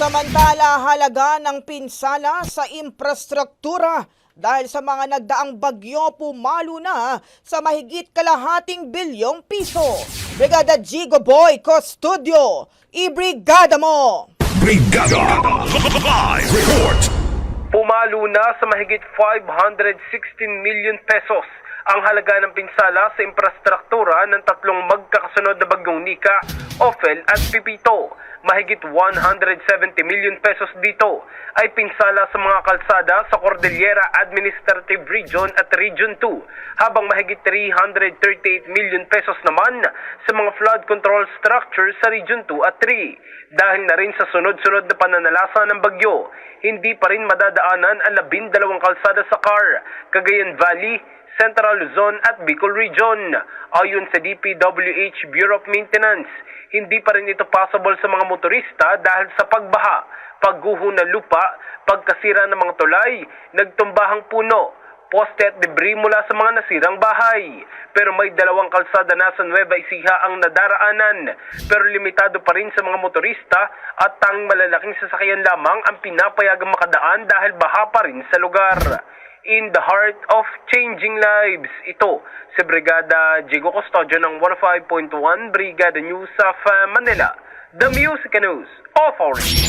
Samantala, halaga ng pinsala sa infrastruktura dahil sa mga nagdaang bagyo pumalo na sa mahigit kalahating bilyong piso. Brigada Gigo Boy Custodio, ibrigada mo! Brigada Live Report Pumalo na sa mahigit 516 million pesos ang halaga ng pinsala sa infrastruktura ng tatlong magkakasunod na bagyong Nika, Ophel at Pipito. Mahigit 170 million pesos dito ay pinsala sa mga kalsada sa Cordillera Administrative Region at Region 2, habang mahigit 338 million pesos naman sa mga flood control structures sa Region 2 at 3. Dahil na rin sa sunod-sunod na pananalasa ng bagyo, hindi pa rin madadaanan ang labindalawang kalsada sa CAR, Cagayan Valley, Central Luzon at Bicol Region. Ayon sa DPWH Bureau of Maintenance, hindi pa rin ito possible sa mga motorista dahil sa pagbaha, pagguho ng lupa, pagkasira ng mga tulay, nagtumbahang puno, poste at debris mula sa mga nasirang bahay. Pero may dalawang kalsada na sa Nueva Ecija ang nadaraanan. Pero limitado pa rin sa mga motorista at tang malalaking sasakyan lamang ang pinapayagang makadaan dahil baha pa rin sa lugar. In the heart of changing lives, ito si Brigada Jigo Custodio ng 105.1 Brigada News of Manila. The Music News Authority.